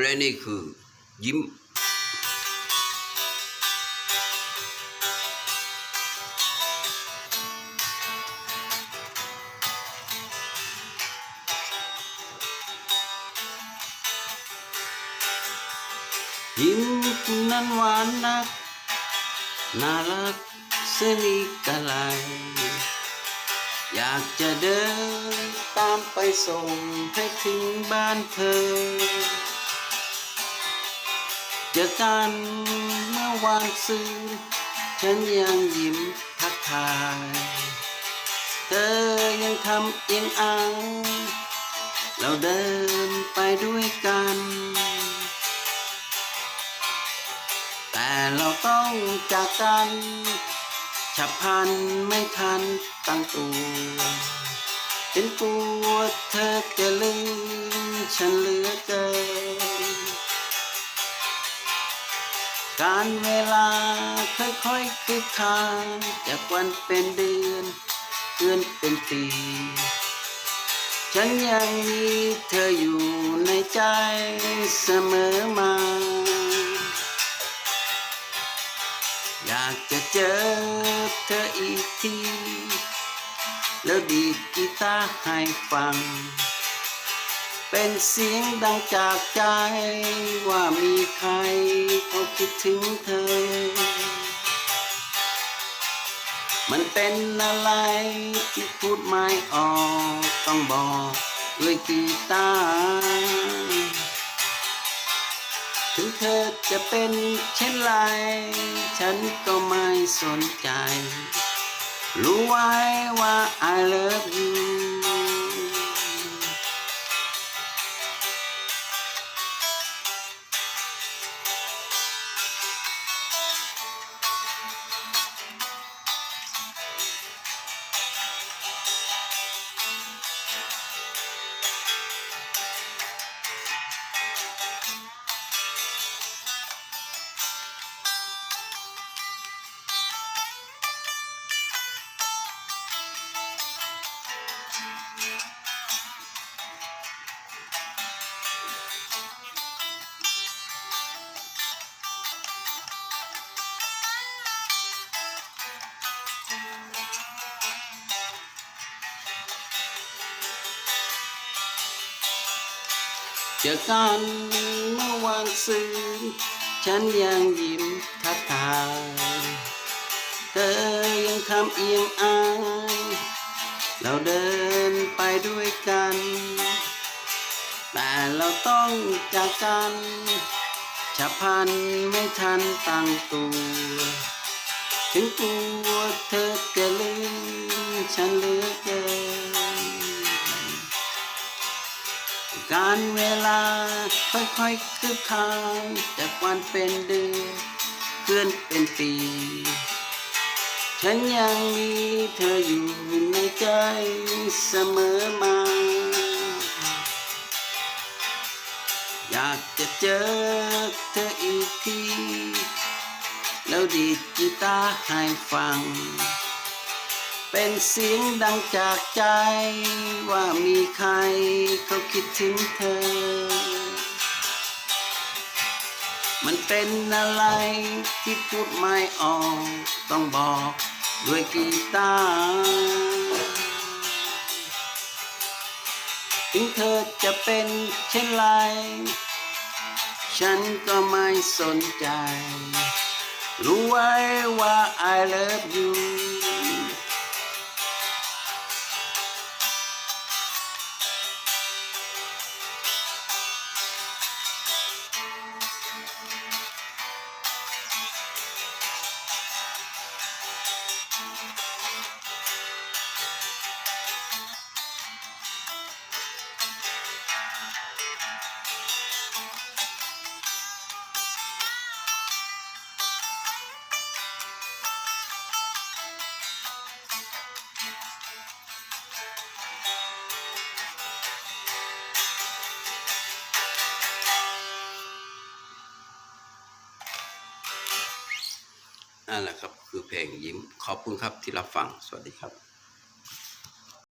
และนี่คือยิ้มยิ้มคุณนั้นหวานนัก น่ารักเสนิทกะไลอยากจะเดินตามไปส่งให้ถึงบ้านเธอ จอกันเมื่อวานซื้อฉันยังยิ้มทักทาย เธอยังทำเอียงอายเราเดินไปด้วยกัน แต่เราต้องจากกันฉับพลันไม่ทันตั้งตัวเป็นกลัวเธอจะลืมฉันเหลือเกิน การเวลาค่อยๆคืบคานจากวันเป็นเดือนเดือนเป็นปี ฉันยังมีเธออยู่ในใจเสมอมา อยากจะเจอเธออีกที แล้วดีดกีตาร์ให้ฟัง เป็นเสียงดังจากใจว่ามีใคร คิดถึงเธอ มันเป็นอะไรที่พูดไม่ออกต้องบอกด้วยกีตาร์ถึงเธอจะเป็นเช่นไร ฉันก็ไม่สนใจ รู้ไว้ว่า I love you เจอกันเมื่อวันซื้อฉันยังยิ้มทักทายเธอยังทำเอียงอายเราเดินไปด้วยกัน แต่เราต้องจากกันฉับพลันไม่ทันตั้งตัว ถึงกลัวเธอจะลืมฉันเหลือเกิน การเวลาค่อยๆคืบคลานจากวันเป็นเดือนเคลื่อนเป็นปี ฉันยังมีเธออยู่ในใจเสมอมา อยากจะเจอเธออีกที แล้วดีดกีตาร์ให้ฟัง เป็นเสียงดังจากใจ ว่ามีใครเขาคิดถึงเธอ มันเป็นอะไรที่พูดไม่ออก ต้องบอกด้วยกีตาร์ถึงเธอจะเป็นเช่นไร ฉันก็ไม่สนใจ รู้ไว้ว่า I love you นั่นแหละครับ คือเพลงยิ้มขอบคุณครับที่รับฟัง สวัสดีครับ